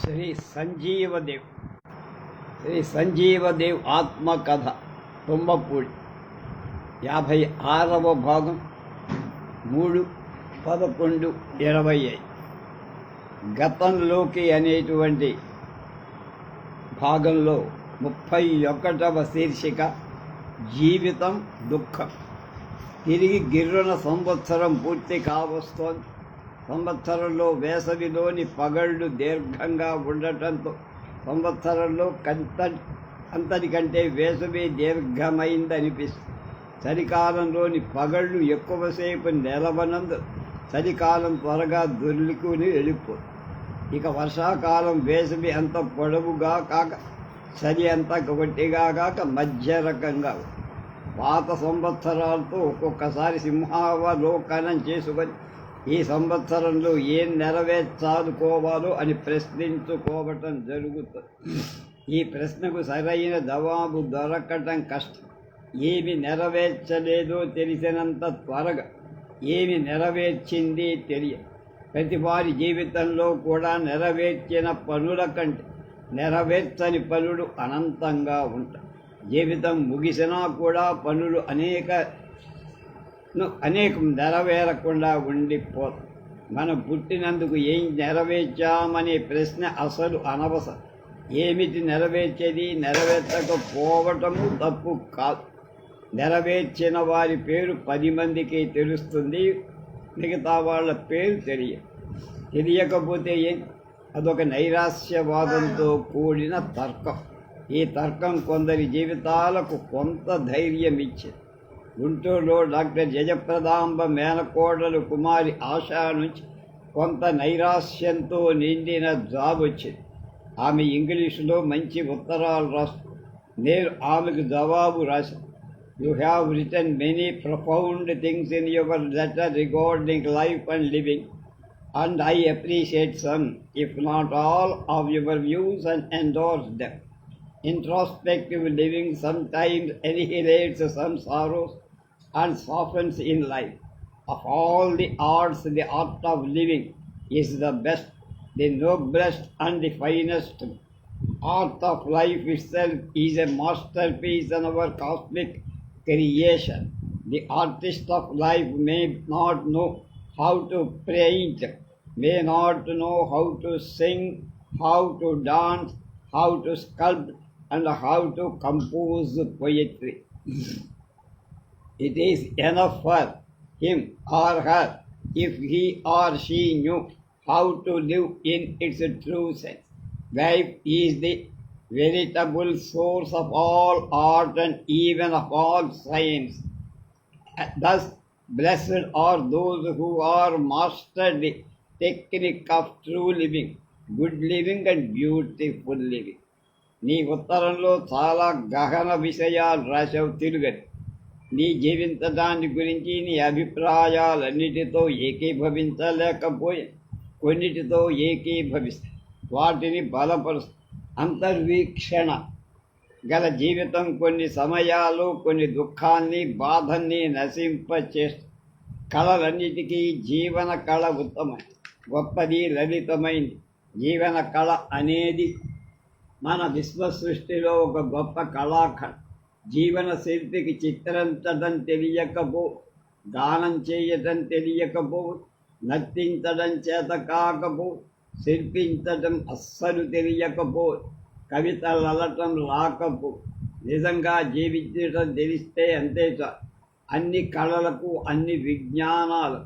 శ్రీ సంజీవదేవ్. శ్రీ సంజీవదేవ్ ఆత్మకథ తుమ్మపూడి యాభై ఆరవ భాగం మూడు పదకొండు ఇరవై ఐదు. గతంలోకి అనేటువంటి భాగంలో ముప్పై ఒకటవ శీర్షిక జీవితం దుఃఖం. తిరిగి గిర్రున సంవత్సరం పూర్తి కావస్తోంది. సంవత్సరంలో వేసవిలోని పగళ్ళు దీర్ఘంగా ఉండటంతో సంవత్సరంలో కంత అంతటి కంటే వేసవి దీర్ఘమైందనిపిస్తుంది. చలికాలంలోని పగళ్ళు ఎక్కువసేపు నిలవనందు చలికాలం త్వరగా దొర్లుకుని వెళ్ళిపో ఇక వర్షాకాలం వేసవి అంత పొడవుగా కాక చలి అంత గొట్టిగా కాక మధ్య రకంగా పాత సంవత్సరాలతో ఒక్కొక్కసారి సింహావలోకనం చేసుకొని ఈ సంవత్సరంలో ఏం నెరవేర్చాలుకోవాలో అని ప్రశ్నించుకోవటం జరుగుతుంది ఈ ప్రశ్నకు సరైన జవాబు దొరకటం కష్టం. ఏమి నెరవేర్చలేదో తెలిసినంత త్వరగా ఏమి నెరవేర్చింది తెలియ ప్రతి వారి జీవితంలో కూడా నెరవేర్చిన పనుల కంటే నెరవేర్చని పనులు అనంతంగా ఉంటాయి. జీవితం ముగిసినా కూడా పనులు అనేక అనేకం నెరవేరకుండా ఉండిపో మనం పుట్టినందుకు ఏం నెరవేర్చామనే ప్రశ్న అసలు అనవసరం ఏమిటి నెరవేర్చేది? నెరవేర్చకపోవటము తప్పు కాదు. నెరవేర్చిన వారి పేరు పది మందికి తెలుస్తుంది మిగతా వాళ్ళ పేరు తెలియదు. తెలియకపోతే ఏం? అదొక నైరాస్యవాదంతో కూడిన తర్కం. ఈ తర్కం కొందరి జీవితాలకు కొంత ధైర్యం ఇచ్చింది గుంటూరులో డాక్టర్ జయప్రదాంబ మేనకోడలు కుమారి ఆశా నుంచి కొంత నైరాస్యంతో నిండిన జాబ్ వచ్చింది ఆమె ఇంగ్లీషులో మంచి ఉత్తరాలు రాస్తూ నేను ఆమెకు జవాబు రాశాను you have return many profound things in your letter regarding life and living and I appreciate some, if not all, of your views and endorse them. Introspective living sometimes annihilates some sorrows and softens in life. Of all the arts, the art of living is the best, the noblest, and the finest. Art of life itself is a masterpiece in our cosmic creation. The artist of life may not know how to paint, may not know how to sing, how to dance, how to sculpt, and how to compose poetry. It is enough for him or her if he or she knew how to live in its true sense. Life is the veritable source of all art and even of all science. Thus, blessed are those who are mastered the technique of true living, good living and beautiful living. నీ ఉత్తరంలో చాలా గహన విషయాలు రాసావు తిరుగని నీ జీవించడాన్ని గురించి నీ అభిప్రాయాలన్నిటితో ఏకీభవించలేకపోయి కొన్నిటితో ఏకీభవిస్తాయి వాటిని బలపరుస్తాయి అంతర్వీక్షణ గల జీవితం కొన్ని సమయాలు కొన్ని దుఃఖాన్ని బాధల్ని నశింపచేస్తుంది కళలన్నిటికీ జీవన కళ ఉత్తమం. గొప్పది లలితమైంది. జీవన కళ అనేది మన విశ్వ సృష్టిలో ఒక గొప్ప కళాఖండ. జీవన శక్తికి చిత్రించడం తెలియకపో దానం చేయటం తెలియకపో నర్తించడం చేత కాకపో శిల్పించడం అస్సలు తెలియకపో కవితలు అలటం రాకపో నిజంగా జీవించడం తెలిస్తే అంతే అన్ని కళలకు అన్ని విజ్ఞానాలు.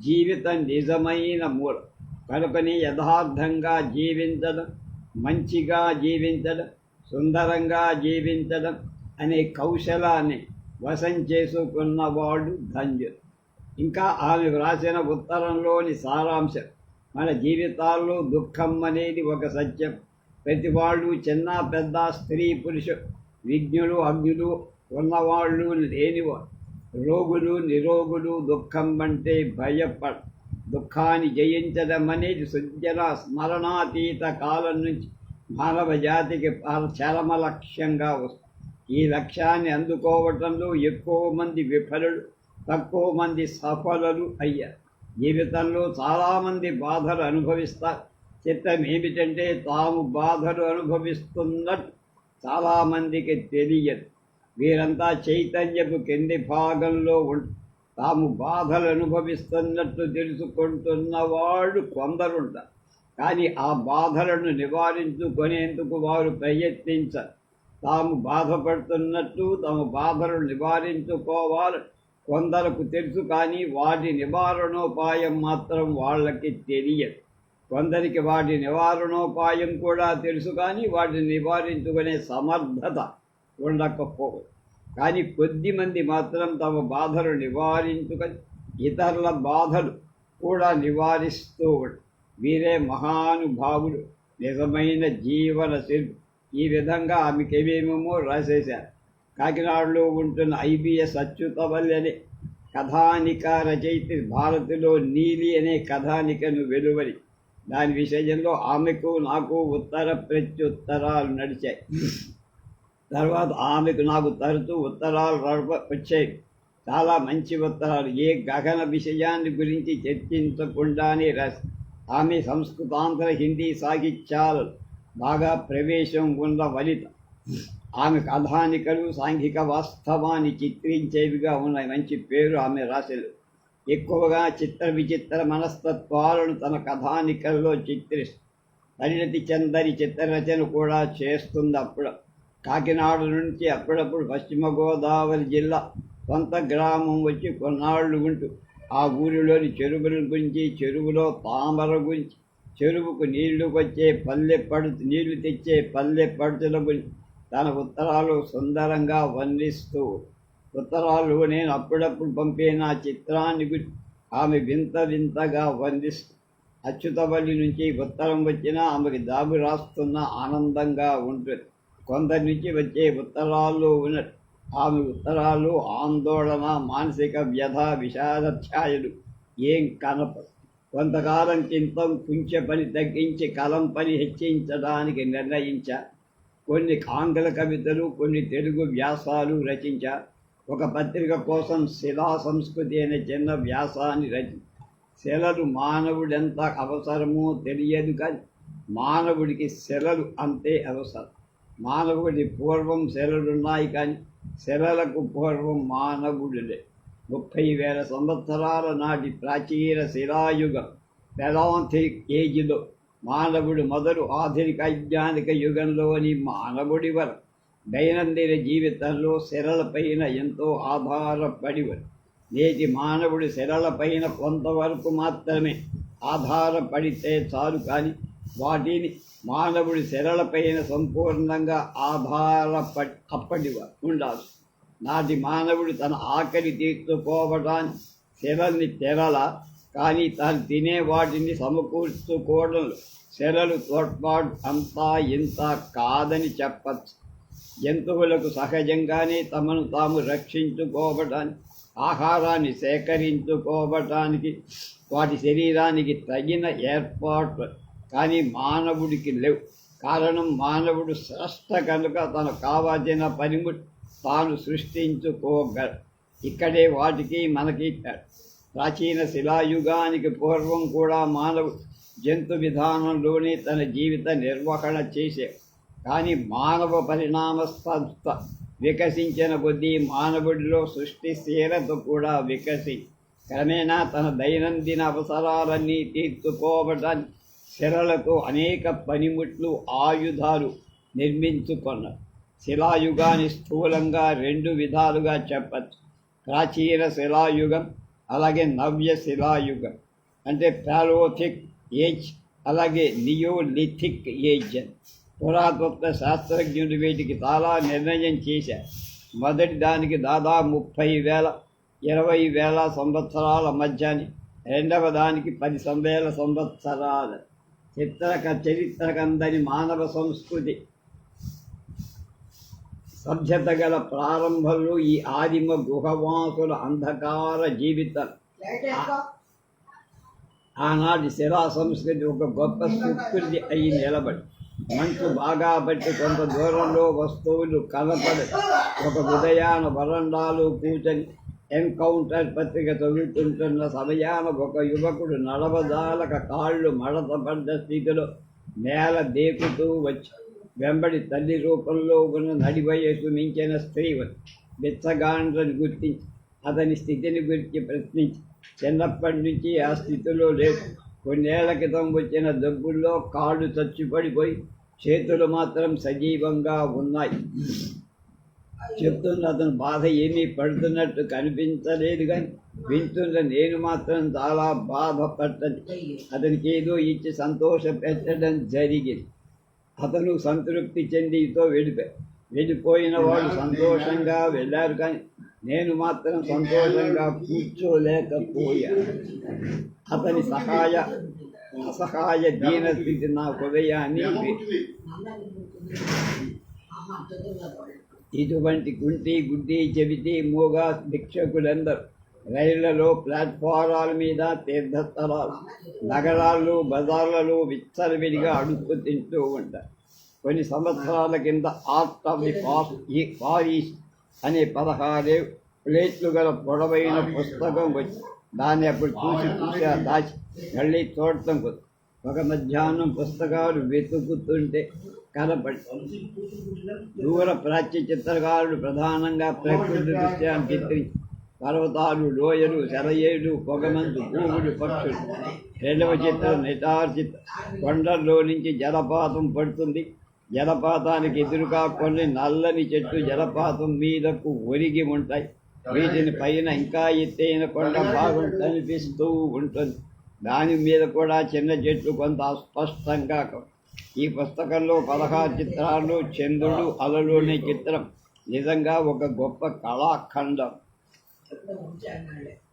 జీవితం నిజమైన మూల. కనుకని యథార్థంగా జీవించడం మంచిగా జీవించడం సుందరంగా జీవించడం అనే కౌశలాన్ని వశం చేసుకున్నవాడు ధన్యుడు. ఇంకా ఆమె వ్రాసిన ఉత్తరంలోని సారాంశం మన జీవితాల్లో దుఃఖం అనేది ఒక సత్యం. ప్రతి వాళ్ళు చిన్న పెద్ద స్త్రీ పురుషు విజ్ఞులు అజ్ఞులు ఉన్నవాళ్ళు లేనివారు. రోగులు నిరోగులు దుఃఖం అంటే భయపడ దుఃఖాన్ని జయించడం అనేది సుజన స్మరణాతీత కాలం నుంచి మానవ జాతికి చరమ లక్ష్యంగా వస్తుంది. ఈ లక్ష్యాన్ని అందుకోవటంలో ఎక్కువ మంది విఫలుడు తక్కువ మంది సఫలలు అయ్యారు. జీవితంలో చాలామంది బాధలు అనుభవిస్తారు. చిత్తం ఏమిటంటే తాము బాధలు అనుభవిస్తున్నట్టు చాలామందికి తెలియదు. వీరంతా చైతన్యపు కింది భాగంలో ఉం తాము బాధలు అనుభవిస్తున్నట్టు తెలుసుకుంటున్న వాళ్ళు కొందరుంటారు కానీ ఆ బాధలను నివారించుకునేందుకు వారు ప్రయత్నించరు. తాము బాధపడుతున్నట్టు తమ బాధలను నివారించుకోవాలి. కొందరకు తెలుసు కానీ వాటి నివారణోపాయం మాత్రం వాళ్ళకి తెలియదు. కొందరికి వాటి నివారణోపాయం కూడా తెలుసు కానీ వాటిని నివారించుకునే సమర్థత ఉండకపోవచ్చు. కానీ కొద్దిమంది మాత్రం తమ బాధలు నివారించుకొని ఇతరుల బాధలు కూడా నివారిస్తూ వీరే మహానుభావుడు నిజమైన జీవన శిల్పి. ఈ విధంగా ఆమెకి ఏమేమేమో రాసేశారు. కాకినాడలో ఉంటున్న ఐబిఎస్ అచ్యుతవల్లి అనే కథానిక రచయిత భారతిలో నీలి అనే కథానికను వెలువరి. దాని విషయంలో ఆమెకు నాకు ఉత్తర ప్రత్యుత్తరాలు నడిచాయి. తర్వాత ఆమెకు నాకు తరచూ ఉత్తరాలు వచ్చాయి. చాలా మంచి ఉత్తరాలు. ఏ గగన విషయాన్ని గురించి చర్చించకుండానే రాసి ఆమె సంస్కృతాంధ్ర హిందీ సాహిత్యాలు బాగా ప్రవేశం ఉన్న వలిత. ఆమె కథానికలు సాంఘిక వాస్తవాన్ని చిత్రించేవిగా ఉన్నాయి మంచి పేరు ఆమె రాశలు. ఎక్కువగా చిత్ర విచిత్ర మనస్తత్వాలను తన కథానికల్లో చిత్రిస్తూ పరిణతి చెందని చిత్రరచన కూడా చేస్తుంది అప్పుడు. కాకినాడ నుంచి అప్పుడప్పుడు పశ్చిమ గోదావరి జిల్లా సొంత గ్రామం వచ్చి కొన్నాళ్ళు ఉంటూ ఆ ఊరిలోని చెరువుల గురించి చెరువులో తామర గురించి చెరువుకు నీళ్ళు వచ్చే పల్లె పడుతు నీళ్ళు తెచ్చే పల్లె పడుతుల తన ఉత్తరాలు సుందరంగా వర్ణిస్తూ ఉత్తరాలు నేను అప్పుడప్పుడు పంపే నా చిత్రాన్ని ఆమె వింత వింతగా వర్ణిస్తూ అచ్యుతవల్లి నుంచి ఉత్తరం వచ్చినా ఆమెకి దాబు రాస్తున్న ఆనందంగా ఉంటుంది కొందరి నుంచి వచ్చే ఉత్తరాల్లో ఉన్న ఆమె ఉత్తరాలు ఆందోళన మానసిక వ్యధ విషాదఛాయలు ఏం కనపడు కొంతకాలం క్రితం కుంచె పని తగ్గించి కలం పని హెచ్చించడానికి నిర్ణయించ కొన్ని ఆంగ్ల కవితలు కొన్ని తెలుగు వ్యాసాలు రచించ. ఒక పత్రిక కోసం శిలా సంస్కృతి అనే చిన్న వ్యాసాన్ని రచి శిలలు మానవుడెంత అవసరమో తెలియదు కానీ మానవుడికి శిలలు అంతే అవసరం. మానవుడి పూర్వం శిలలున్నాయి కానీ శిలలకు పూర్వం మానవుడులే ముప్పై వేల సంవత్సరాల నాటి ప్రాచీన శిలాయుగం. పెలాంథిక్ ఏజ్లో మానవుడు మొదలు ఆధునిక వైజ్ఞానిక యుగంలోని మానవుడి వరకు దైనందిన జీవితంలో శిలలపైన ఎంతో ఆధారపడివరు. నేటి మానవుడి శిలలపైన కొంతవరకు మాత్రమే ఆధారపడితే చాలు కానీ వాటిని మానవుడి శిలలపైన సంపూర్ణంగా ఆధారపడి అప్పటివారు ఉండాలి. నాటి మానవుడు తన ఆకలి తీర్చుకోవడానికి శిలల్ని తెరల కానీ తాను తినే వాటిని సమకూర్చుకోవడం శరలు తోడ్పాటు అంతా ఇంత కాదని చెప్పచ్చు. జంతువులకు సహజంగానే తమను తాము రక్షించుకోవటానికి ఆహారాన్ని సేకరించుకోవటానికి వాటి శరీరానికి తగిన ఏర్పాట్లు కానీ మానవుడికి లేవు. కారణం మానవుడు శ్రేష్ట కనుక తనకు కావాల్సిన పనిముట్ తాను సృష్టించుకోగ. ఇక్కడే వాటికి మనకి ప్రాచీన శిలాయుగానికి పూర్వం కూడా మానవ జంతు విధానంలోనే తన జీవిత నిర్వహణ చేసే. కానీ మానవ పరిణామ సంస్థ వికసించిన కొద్దీ మానవుడిలో సృష్టి స్థిరత కూడా వికసి. క్రమేణా తన దైనందిన అవసరాలన్నీ తీర్చుకోవడానికి శిరలకు అనేక పనిముట్లు ఆయుధాలు నిర్మించుకున్నారు శిలాయుగాన్ని స్థూలంగా రెండు విధాలుగా చెప్పచ్చు. ప్రాచీన శిలాయుగం అలాగే నవ్య శిలాయుగం. అంటే ప్యాలోథిక్ ఏజ్ అలాగే నియోలిథిక్ ఏజ్. అని పురాతత్వ శాస్త్రజ్ఞులు వీటికి చాలా నిర్ణయం చేశారు. మొదటి దానికి దాదాపు ముప్పై వేల ఇరవై వేల సంవత్సరాల మధ్యని రెండవ దానికి పది వేల సంవత్సరాల. చిత్రక చరిత్రకందని మానవ సంస్కృతి సభ్యత గల ప్రారంభంలో ఈ ఆదిమ గుహవాసుల అంధకార జీవితం ఆనాటి శిలా సంస్కృతి ఒక గొప్ప సుకృతి అయి నిలబడి మంచు బాగా పట్టి కొంత దూరంలో వస్తువులు కనపడి ఒక ఉదయాన వరండాలు కూర్చొని ఎన్కౌంటర్ పత్రిక చదువుతుంటున్న సమయాన ఒక యువకుడు నడవదాలక కాళ్ళు మడతపడ్డ స్థితిలో నేల దేకుతూ వచ్చి వెంబడి తల్లి రూపంలో ఉన్న నడివయసు మించిన స్త్రీ బిచ్చగాండ్రని గుర్తించి అతని స్థితిని గురించి ప్రశ్నించి చిన్నప్పటి నుంచి ఆ స్థితిలో లేదు. కొన్నేళ్ళ క్రితం వచ్చిన దగ్గుల్లో కాళ్ళు చచ్చిపడిపోయి చేతులు మాత్రం సజీవంగా ఉన్నాయి. చెప్తున్న అతను బాధ ఏమీ పడుతున్నట్టు కనిపించలేదు కానీ వింటున్న నేను మాత్రం చాలా బాధపడ్డది అతనికి ఏదో ఇచ్చి సంతోషపెట్టడం జరిగింది. అతను సంతృప్తి చెందితో వెళ్ళిపోయి వెళ్ళిపోయిన వాళ్ళు సంతోషంగా వెళ్ళారు కానీ నేను మాత్రం సంతోషంగా కూర్చోలేకపోయాను. అతని సహాయ అసహాయ దీనస్థితి నా హృదయాన్ని ఇటువంటి గుంటి గుడ్డి చెవిటి మూగ భిక్షకులందరూ రైళ్ళలో ప్లాట్ఫారాల మీద తీర్థస్థలాలు నగరాల్లో బజార్లలో విచ్చలవిడిగా అడుక్కు తింటూ ఉంటారు. కొన్ని సంవత్సరాల కింద ఆర్ట్ ఆఫ్ ది ఫార్ ఈ పారిస్ అనే పదహారే ప్లేట్లు గల పొడవైన పుస్తకం వచ్చి దాన్ని అప్పుడు చూసి చూసి ఆ దాచి మళ్ళీ చూడటం ఒక మధ్యాహ్నం పుస్తకాలు వెతుకుతుంటే కనపడి దూర ప్రాచ్య చిత్రకారుడు ప్రధానంగా ప్రకృతి దృశ్యాన్ని చిత్రించి పర్వతాలు లోయలు సెలయేళ్ళు పొగమంతు భూములు పక్షులు రెండవ చిత్రం నిటార్ చిత్రం కొండల్లో నుంచి జలపాతం పడుతుంది జలపాతానికి ఎదురుగా కొన్ని నల్లని చెట్లు జలపాతం మీదకు ఒరిగి ఉంటాయి వీటిని పైన ఇంకా ఎత్తైన కొండ భాగం కనిపిస్తూ ఉంటుంది. దాని మీద కూడా చిన్న చెట్లు కొంత అస్పష్టంగా ఈ పుస్తకంలో పదహారు చిత్రాలు చంద్రుడు అలలు అనే చిత్రం. నిజంగా ఒక గొప్ప కళాఖండం.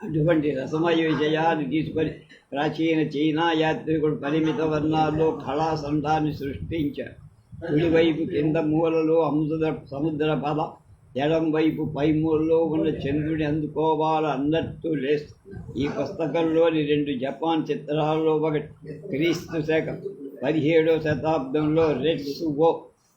అటువంటి రసమయ విజయాన్ని తీసుకొని ప్రాచీన చైనా యాత్రికుడు పరిమిత వర్ణాల్లో కళా సంతాన్ని సృష్టించారు. కుడివైపు కింద మూలలో అముద్ర సముద్ర పద ఎడం వైపు పై మూలలో ఉన్న చంద్రుని అందుకోవాలి అన్నట్టు లేస్తు ఈ పుస్తకంలోని రెండు జపాన్ చిత్రాల్లో ఒకటి క్రీస్తు శకం పదిహేడో శతాబ్దంలో రెడ్స్ ఓ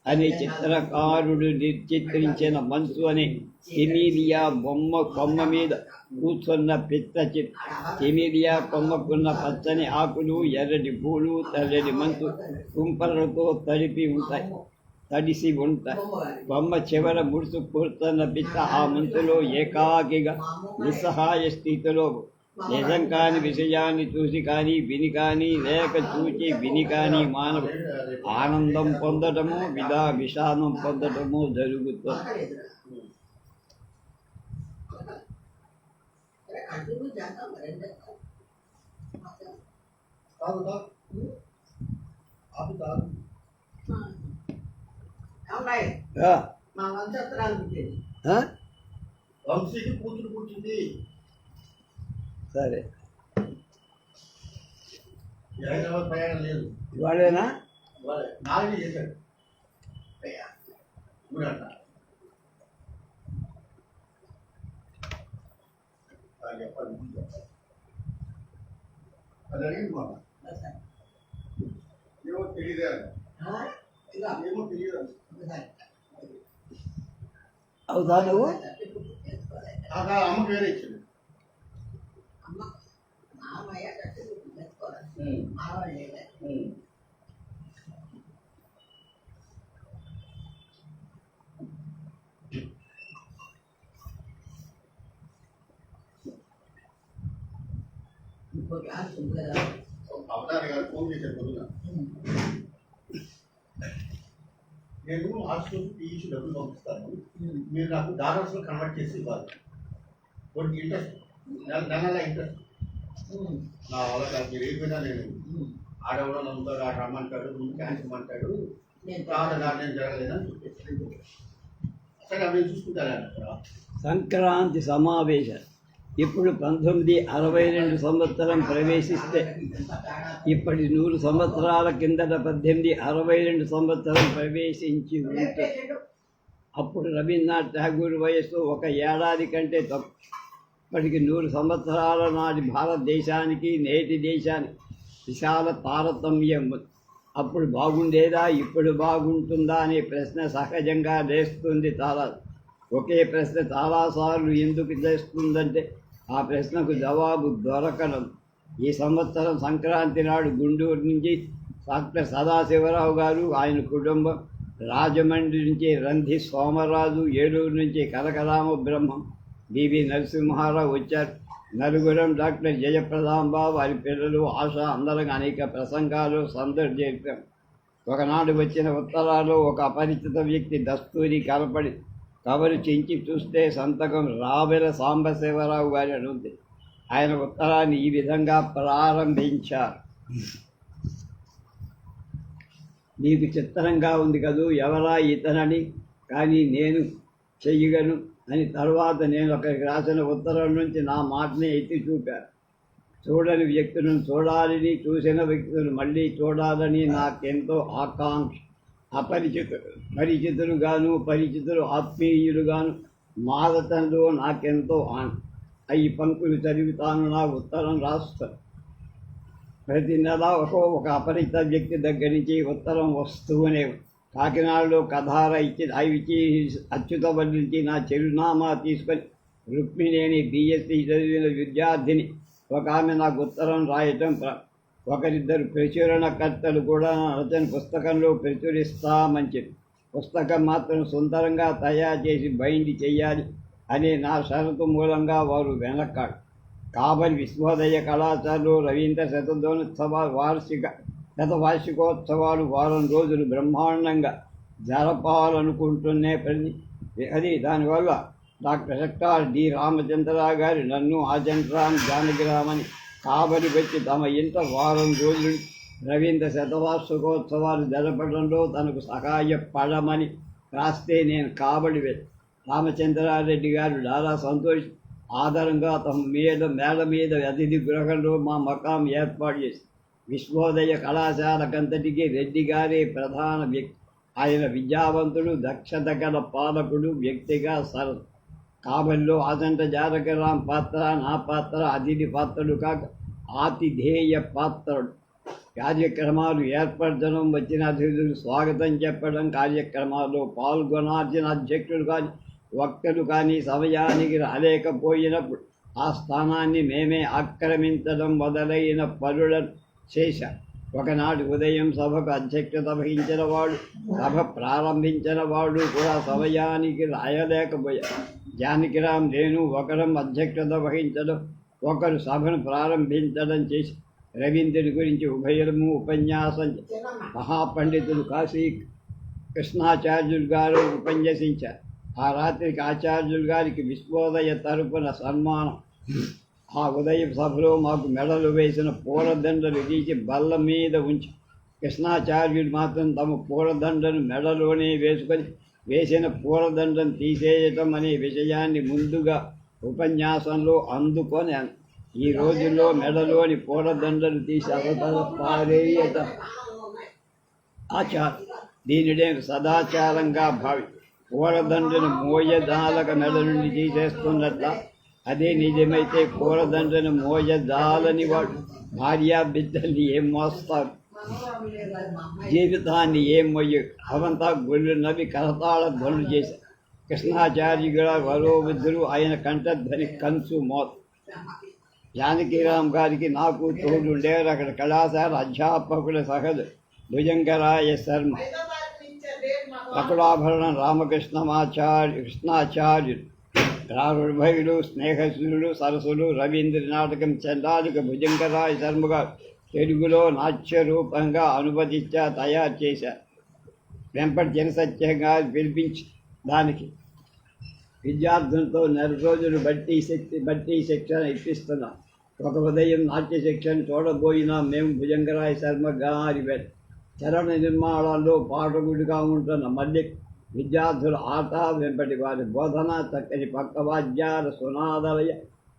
అనే చిత్రకారుడు నిర్చిత్రించిన మనసు అనే కెమీలియా బొమ్మ కొమ్మ మీద కూర్చున్న పిత్త చిత్ర కెమీలియా కొమ్మకున్న పచ్చని ఆకులు ఎర్రటి పూలు తెల్లటి మంచు కుంపలతో తడిపి ఉంటాయి తడిసి ఉంటాయి. బొమ్మ చివర ముడుసు కూర్చున్న పిత్త ఆ మంచులో ఏకాకిగా నిస్సహాయ స్థితిలో నిజం కాని విషయాన్ని చూసి కానీ విని కానీ లేక చూచి విని కానీ మానవ ఆనందం పొందటము విదా విషాదం పొందటము జరుగుతుంది మా? వంశీకి కూతురు పుట్టింది. సరే. లేదు. ఇవాళేనా? నాలుగు చేశాడు. మూడంట. అది చెప్పాలి అది అడిగింది మా ఏమో తెలియదే ఏమో తెలియదు అవుతా నువ్వు? అమ్మకి వేరే ఇచ్చింది. అమ్మ మామయ్య కట్టి మామయ్య ఇంకోటి కదా అవతారి గారు ఫోన్ చేశారు పొద్దున నేను హాస్టల్ టీసీ డబ్బులు పంపిస్తాను. మీరు నాకు డాలర్స్లో కన్వర్ట్ చేసి ఇవ్వాలి. కొన్ని ఇంట్రెస్ట్ నెల నెల నెల ఇంట్రెస్ట్ నా వల్ల కాదు మీరు ఏమైనా నేను ఆడవడం నమ్ముతాడు ఆడ రమ్మంటాడు ముందు క్యాన్సిల్ అంటాడు నేను జరగలేదని చెప్పేసి సరే అవి చూసుకుంటారా అక్కడ? సంక్రాంతి సమావేశం. ఇప్పుడు పంతొమ్మిది అరవై రెండు సంవత్సరం ప్రవేశిస్తే ఇప్పటి నూరు సంవత్సరాల కిందట పద్దెనిమిది అరవై రెండు సంవత్సరం ప్రవేశించి ఉంటుంది అప్పుడు రవీంద్రనాథ్ ఠాగూర్ వయస్సు ఒక ఏడాది కంటే తక్కువ. ఇప్పటికి నూరు సంవత్సరాల నాటి భారతదేశానికి నేటి దేశానికి విశాల తారతమ్యం అప్పుడు బాగుండేదా ఇప్పుడు బాగుంటుందా అనే ప్రశ్న సహజంగా లేస్తుంది చాలా ఒకే ప్రశ్న చాలాసార్లు ఎందుకు చేస్తుందంటే ఆ ప్రశ్నకు జవాబు దొరకడం. ఈ సంవత్సరం సంక్రాంతి నాడు గుంటూరు నుంచి డాక్టర్ సదాశివరావు గారు ఆయన కుటుంబం రాజమండ్రి నుంచి రంధి సోమరాజు ఏలూరు నుంచి కనకరామ బ్రహ్మం బివి నరసింహారావు వచ్చారు. నలుగురం డాక్టర్ జయప్రదాంబ వారి పిల్లలు ఆశ అందరం అనేక ప్రసంగాలు సందడి చేశాం ఒకనాడు వచ్చిన ఉత్తరాలు ఒక అపరిచిత వ్యక్తి దస్తూరి కలపడి కవరు చించి చూస్తే సంతకం రావెల సాంబశివరావు గారి అని ఉంది. ఆయన ఉత్తరాన్ని ఈ విధంగా ప్రారంభించారు. నీకు చిత్రంగా ఉంది కదూ? ఎవరా ఇతనని? కానీ నేను చెయ్యగను అని తర్వాత నేను ఒకరికి రాసిన ఉత్తరం నుంచి నా మాటని ఎత్తి చూపాను. చూడని వ్యక్తులను చూడాలని చూసిన వ్యక్తులను మళ్ళీ చూడాలని నాకెంతో ఆకాంక్ష. అపరిచితులు పరిచితులుగాను పరిచితులు ఆత్మీయులుగాను మాదతంలో నాకెంతో ఆన్ ఈ పంక్తులు చదివితాను నా ఉత్తరం రాస్తాను. ప్రతి నెల ఒక ఒక అపరిచిత వ్యక్తి దగ్గర నుంచి ఉత్తరం వస్తూనే ఉంది. కాకినాడలో కథార ఇచ్చి ఇచ్చి అచ్యుతవల్లి నా చిరునామా తీసుకొని రుక్మిణేని బీఎస్సీ చదివిన విద్యార్థిని. ఒక ఆమె నాకు ఉత్తరం రాయటం ప్ర- ఒకరిద్దరు ప్రచురణకర్తలు కూడా రచన పుస్తకంలో ప్రచురిస్తామని చెప్పి. పుస్తకం మాత్రం సుందరంగా తయారు చేసి బైండ్ చేయాలి అనే నా షరతు మూలంగా వారు వెనక్కాడు. కాబట్టి విశ్వోదయ కళాశాలలో రవీంద్ర శతదోత్సవ వార్షిక శతవార్షికోత్సవాలు వారం రోజులు బ్రహ్మాండంగా జరపాలనుకుంటున్నే పని అది దానివల్ల డాక్టర్ హెక్టార్ డి రామచంద్రరావు గారు నన్ను ఆచంద్రామ్ జానకిరామని కాబడి పెట్టి తమ ఇంట వారం రోజులు రవీంద్ర శతవార్షికోత్సవాలు జరపడంలో తనకు సహాయపడమని రాస్తే నేను కాబడి రామచంద్రారెడ్డి గారు చాలా సంతోషి. ఆధారంగా తమ మీద మేడ మీద అతిథి గృహంలో మా మకాం ఏర్పాటు చేసి విశ్వోదయ కళాశాలకంతటికి రెడ్డి గారే ప్రధాన వ్యక్తి ఆయన విద్యావంతుడు దక్షత గల పాలకుడు వ్యక్తిగా సర్ కాబల్లో అదంట జానకరాం పాత్ర నా పాత్ర అతిథి పాత్రలు కాక ఆతిథేయ పాత్రడు కార్యక్రమాలు ఏర్పరచడం వచ్చిన అతిథులు స్వాగతం చెప్పడం కార్యక్రమాల్లో పాల్గొనాల్సిన అధ్యక్షుడు కానీ వక్తలు కానీ సమయానికి రాలేకపోయినప్పుడు ఆ స్థానాన్ని మేమే ఆక్రమించడం మొదలైన పనులను శేష ఒకనాడు ఉదయం సభకు అధ్యక్షత వహించిన వాడు సభ ప్రారంభించిన వాడు కూడా సమయానికి రాయలేకపోయారు జానకిరామ్ నేను ఒకరం అధ్యక్షత వహించడం ఒకరు సభను ప్రారంభించడం చేసి రవీంద్రుడి గురించి ఉభయము ఉపన్యాసం మహాపండితులు కాశీ కృష్ణాచార్యులు గారు ఉపన్యసించారు. ఆ రాత్రికి ఆచార్యులు గారికి విశ్వోదయ తరపున సన్మానం. ఆ ఉదయ సభలో మాకు మెడలు వేసిన పూలదండలు తీసి బల్ల మీద ఉంచి కృష్ణాచార్యుడు మాత్రం తమ పూలదండను మెడలోనే వేసుకొని వేసిన పూలదండను తీసేయటం అనే విషయాన్ని ముందుగా ఉపన్యాసంలో అందుకొని ఈ రోజుల్లో మెడలోని పూలదండలు తీసి అవతల పారేయటం. ఆచారం దీనినే సదాచారంగా భావి. పూలదండను మోయదాలక మెడ నుండి తీసేస్తున్నట్ల అదే నిజమైతే పూలదండను మోయదాలని వాడు భార్యా బిడ్డల్ని ఏం మోస్తారు జీవితాన్ని ఏం మొయ్య అవంతా గొల్లు నవ్వి కరతాళ ధ్వనులు చేశారు కృష్ణాచార్యుల వరోబుద్ధులు ఆయన కంఠధ్వని కంచు మోత జానకిరామ్ గారికి నాకు తోడుండేవారు అక్కడ కళాశాల అధ్యాపకుల సహజ భుజంగరాయ శర్మ అకులాభరణం రామకృష్ణమాచార్య కృష్ణాచార్యులు రారుభయులు స్నేహశీలుడు సరసులు రవీంద్ర నాటకం చందాలిక భుజంగరాయ శర్మ తెలుగులో నాట్య రూపంగా అనువదించా తయారు చేశారు వెంపటి జనసత్యంగా పిలిపించి దానికి విద్యార్థులతో నెల రోజులు బట్టి శక్తి బట్టి శిక్షణ ఇప్పిస్తున్నాం. ఒక ఉదయం నాట్య శిక్షణ చూడబోయినా మేము భుజంగరాయ శర్మ గారి చరణ నిర్మాణాల్లో పాఠకుడిగా ఉంటున్న. మళ్ళీ విద్యార్థుల ఆట వెంపటి వారి బోధన చక్కని పక్క వాద్యాల సునాదలయ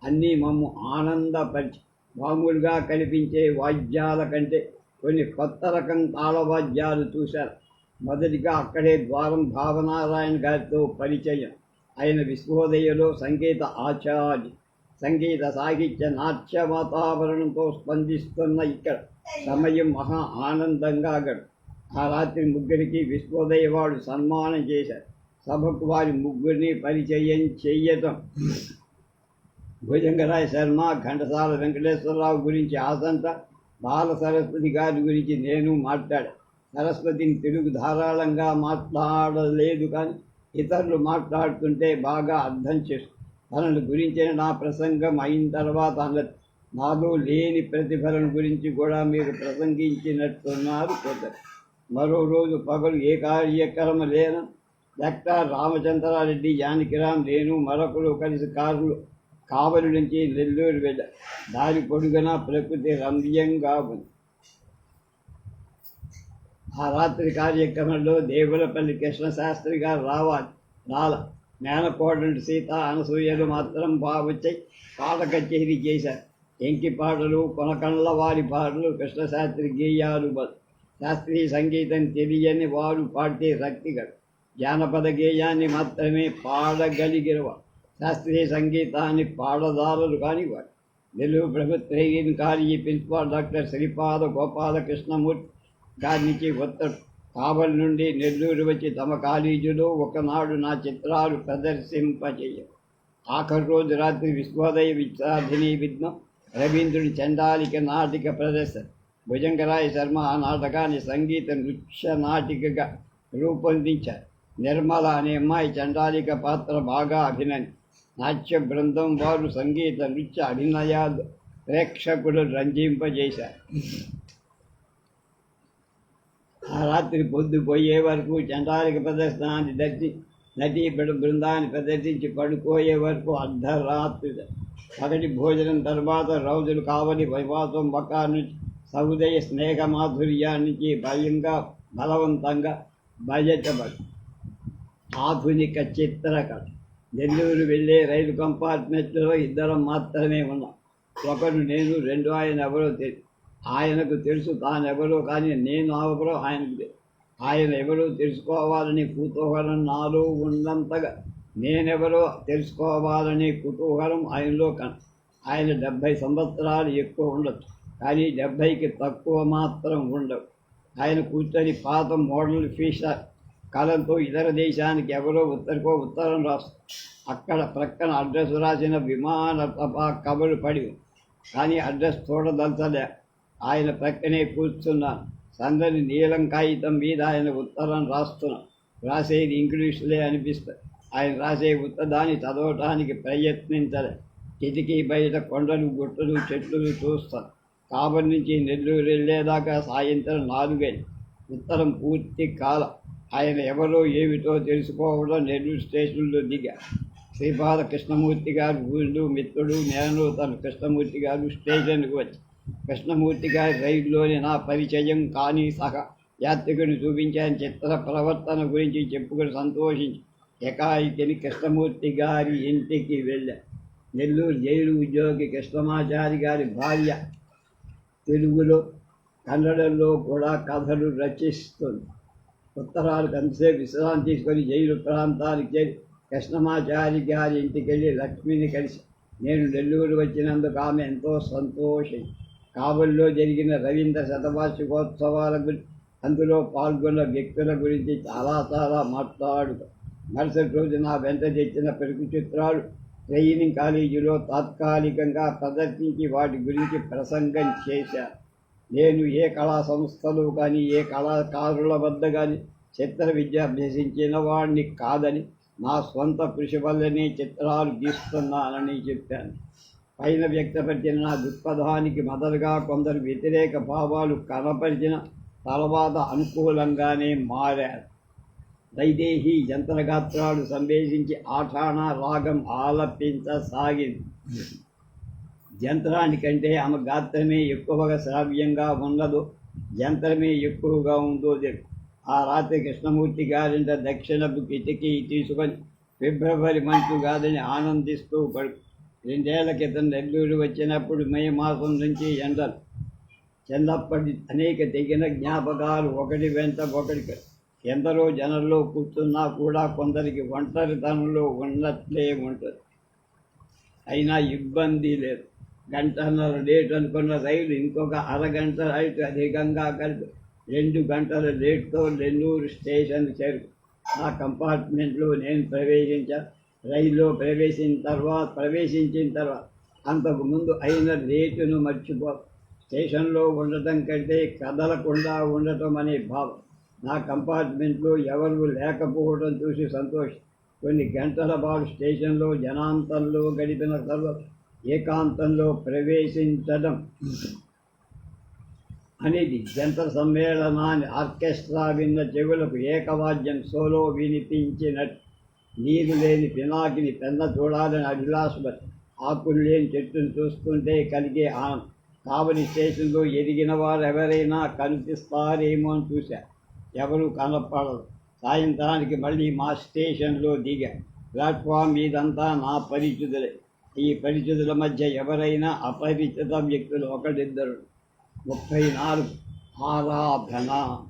అన్నీ మమ్ము ఆనందపరిచి మామూలుగా కనిపించే వాద్యాల కంటే కొన్ని కొత్త రకం తాళవాద్యాలు చూశారు. మొదటిగా అక్కడే ద్వారం భావనారాయణ గారితో పరిచయం ఆయన విశ్వోదయలో సంగీత ఆచార్య సంగీత సాహిత్య నాట్య వాతావరణంతో స్పందిస్తున్న ఇక్కడ సమయం మహా ఆనందంగా గడు ఆ రాత్రి ముగ్గురికి విశ్వోదయ వాడు సన్మానం చేశారు. సభకు వారి ముగ్గురిని పరిచయం చెయ్యటం. భుజంగరాయ శర్మ ఘంటసాల వెంకటేశ్వరరావు గురించి ఆసంత బాల సరస్వతి గారి గురించి నేను మాట్లాడా సరస్వతిని తెలుగు ధారాళంగా మాట్లాడలేదు కానీ ఇతరులు మాట్లాడుతుంటే బాగా అర్థం చేసు తనను గురించిన నా ప్రసంగం అయిన తర్వాత అన్నది. నాలో లేని ప్రతిఫలం గురించి కూడా మీరు ప్రసంగించినట్టున్నారు కొందరు. మరో రోజు పగలు ఏ కార్యక్రమం లేను డాక్టర్ రామచంద్రారెడ్డి జానకిరామ్ నేను మరొకరు కలిసి కారులు కావలి నుంచి నెల్లూరు వెళ్ళ దారి పొడుగునా ప్రకృతి రమ్యంగా ఉంది. ఆ రాత్రి కార్యక్రమంలో దేవులపల్లి కృష్ణశాస్త్రి గారు రావాలి. రాల మేనకోడలు సీత అనసూయలు మాత్రం బాబుచ్చై పాట కచేరీ చేశారు. ఎంకి పాటలు కొనకండ్ల వారి పాటలు కృష్ణశాస్త్రి గేయాలు బదు శాస్త్రీయ సంగీతం తెలియని వారు పాడితే రక్తిగడు జానపద గేయాన్ని మాత్రమే పాడగలిగినవా శాస్త్రీయ సంగీతాన్ని పాడదారులు కానివాడు నెల్లూరు ప్రభుత్వ కానీ ప్రిన్సిపాల్ డాక్టర్ శ్రీపాద గోపాల కృష్ణమూర్తి గారి నుంచి ఉత్తర్ కాబలి నుండి నెల్లూరు వచ్చి తమ కాలేజీలో ఒకనాడు నా చిత్రాలు ప్రదర్శింపజేయ. ఆఖరి రోజు రాత్రి విశ్వోదయ విద్యార్థిని విఘ్నం రవీంద్రుడి చండాలిక నాటిక ప్రదర్శన. భుజంగరాయ శర్మ ఆ నాటకాన్ని సంగీత నృత్య నాటికగా రూపొందించారు. నిర్మల అనే అమ్మాయి చండాలిక పాత్ర బాగా అభినయం. నాట్య బృందం వారు సంగీత నృత్య అభినయాలు ప్రేక్షకులు రంజింపజేశారు. ఆ రాత్రి పొద్దుపోయే వరకు చండాలిక ప్రదర్శనాన్ని దర్శి నటీ బృందాన్ని ప్రదర్శించి పడుకోయే వరకు అర్ధరాత్రి. పగటి భోజనం తర్వాత రోజులు కావలి వైవాసం ఒక్క నుంచి సౌదయ స్నేహ మాధుర్యానికి భయంగా బలవంతంగా బయటపడి ఆధునిక చిత్రకళ నెల్లూరు వెళ్ళే రైలు కంపార్ట్మెంట్లో ఇద్దరం మాత్రమే ఉన్నాం. ఒకరు నేను రెండు ఆయన ఎవరో తెలియదు ఆయనకు తెలుసు తానెవరో కానీ నేను ఎవరో ఆయనకు తెలుసు ఆయన ఎవరో తెలుసుకోవాలని కుతూహలం నాలో ఉన్నంతగా నేనెవరో తెలుసుకోవాలనే కుతూహలం ఆయనలో కన ఆయన డెబ్భై సంవత్సరాలు ఎక్కువ ఉండొచ్చు. కానీ డెబ్భైకి తక్కువ మాత్రం ఉండవు. ఆయన కూర్చొని పాత మోడల్ ఫీచర్ కాలంతో ఇతర దేశానికి ఎవరో ఉత్తరకో ఉత్తరం రాస్తారు. అక్కడ ప్రక్కన అడ్రస్ రాసిన విమాన తపా కబలు పడి కానీ అడ్రస్ చూడదలచలే. ఆయన ప్రక్కనే కూర్చున్నాను. సందడి నీలం కాగితం మీద ఆయన ఉత్తరం రాస్తున్నాం. రాసేది ఇంగ్లీష్లే అనిపిస్తుంది. ఆయన రాసే ఉత్తరాన్ని చదవటానికి ప్రయత్నించలే. కిటికీ బయట కొండలు గుట్టలు చెట్లు చూస్తాను. కాబరి నుంచి నెల్లూరు వెళ్ళేదాకా సాయంత్రం నాలుగైంది. ఉత్తరం పూర్తి కాల. ఆయన ఎవరో ఏమిటో తెలుసుకోవడం నెల్లూరు స్టేషన్లో దిగా. శ్రీపాద కృష్ణమూర్తి గారు గురుడు మిత్రుడు నేను తన కృష్ణమూర్తి గారు స్టేషన్కి వచ్చి కృష్ణమూర్తి గారి రైలులోని నా పరిచయం కానీ సహా యాత్రికుని చూపించాను. చిత్ర ప్రవర్తన గురించి చెప్పుకుని సంతోషించి ఏకాయికిని కృష్ణమూర్తి గారి ఇంటికి వెళ్ళా. నెల్లూరు జైలు ఉద్యోగి కృష్ణమాచారి గారి భార్య తెలుగులో కన్నడంలో కూడా కథలు రచిస్తుంది ఉత్తరాలు కలిసే విశ్రాంతి తీసుకొని జైలు ప్రాంతానికి చేరి కృష్ణమాచారి గారి ఇంటికి వెళ్ళి లక్ష్మిని కలిసి నేను నెల్లూరు వచ్చినందుకు ఆమె ఎంతో సంతోషం కాబుల్లో జరిగిన రవీంద్ర శతవార్షికోత్సవాల గురించి అందులో పాల్గొన్న వ్యక్తుల గురించి చాలా చాలా మాట్లాడు మరుసటి రోజు నా వెంట తెచ్చిన పెరుగు చిత్రాలు ట్రైనింగ్ కాలేజీలో తాత్కాలికంగా ప్రదర్శించి వాటి గురించి ప్రసంగం చేశాను నేను ఏ కళా సంస్థలు కానీ ఏ కళాకారుల వద్ద కానీ చిత్ర విద్య అభ్యసించిన వాడిని కాదని నా స్వంత కృషి వల్లనే చిత్రాలు గీస్తున్నానని చెప్పాను. పైన వ్యక్తపరిచిన నా దృక్పథానికి మొదలుగా కొందరు వ్యతిరేక భావాలు కనపరిచిన తర్వాత అనుకూలంగానే మారారు. దైదేహి యంత్రగాత్రాలు సంవేశించి ఆఠాణ రాగం ఆలపించసాగింది. యంత్రానికంటే ఆమె గాత్రమే ఎక్కువగా శ్రావ్యంగా ఉన్నదో యంత్రమే ఎక్కువగా ఉందో ఆ రాత్రి కృష్ణమూర్తి గారింట దక్షిణపు కిటికీ తీసుకొని ఫిబ్రవరి మంతు కాదని ఆనందిస్తూ పడు రెండేళ్ళ క్రితం నెల్లూరు వచ్చినప్పుడు మే మాసం నుంచి ఎండలు. చిన్నప్పటి అనేక తెగిన జ్ఞాపకాలు ఒకటి వెంట ఒకటి ఎందరో జనంలో కూర్చున్నా కూడా కొందరికి ఒంటరితనంలో ఉన్నట్లే ఉంటుంది. అయినా ఇబ్బంది లేదు. గంటన్నర లేట్ అనుకున్న రైలు ఇంకొక అరగంట రైలు అధికంగా కలిపి రెండు గంటల లేట్తో నెల్లూరు స్టేషన్ చేరు నా కంపార్ట్మెంట్లో నేను ప్రవేశించా రైల్లో ప్రవేశించిన తర్వాత ప్రవేశించిన తర్వాత అంతకుముందు అయిన లేటును మర్చిపో. స్టేషన్లో ఉండటం కంటే కదలకుండా ఉండటం అనే భావం. నా కంపార్ట్మెంట్లో ఎవరు లేకపోవడం చూసి సంతోషం. కొన్ని గంటల పాటు స్టేషన్లో జనాంతంలో గడిపిన తర్వాత ఏకాంతంలో ప్రవేశించడం అనేది జంట సమ్మేళనాన్ని ఆర్కెస్ట్రా విన్న చెవులకు ఏకవాద్యం సోలో వినిపించినట్టు నీరు లేని పినాకిని పెన్న చూడాలని అభిలాషపడి ఆకులు లేని చెట్టును చూస్తుంటే కలిగే ఆనందం కావలి స్టేషన్లో ఎదిగిన వారు ఎవరైనా కనిపిస్తారేమో అని చూశారు ఎవరు కనపడరు సాయంత్రానికి మళ్ళీ మా స్టేషన్లో దిగా. ప్లాట్ఫామ్ మీదంతా నా పరిచితులే. ఈ పరిచితుల మధ్య ఎవరైనా అపరిచిత వ్యక్తులు ఒకటిద్దరు ముప్పై నాలుగు. ఆరాధన.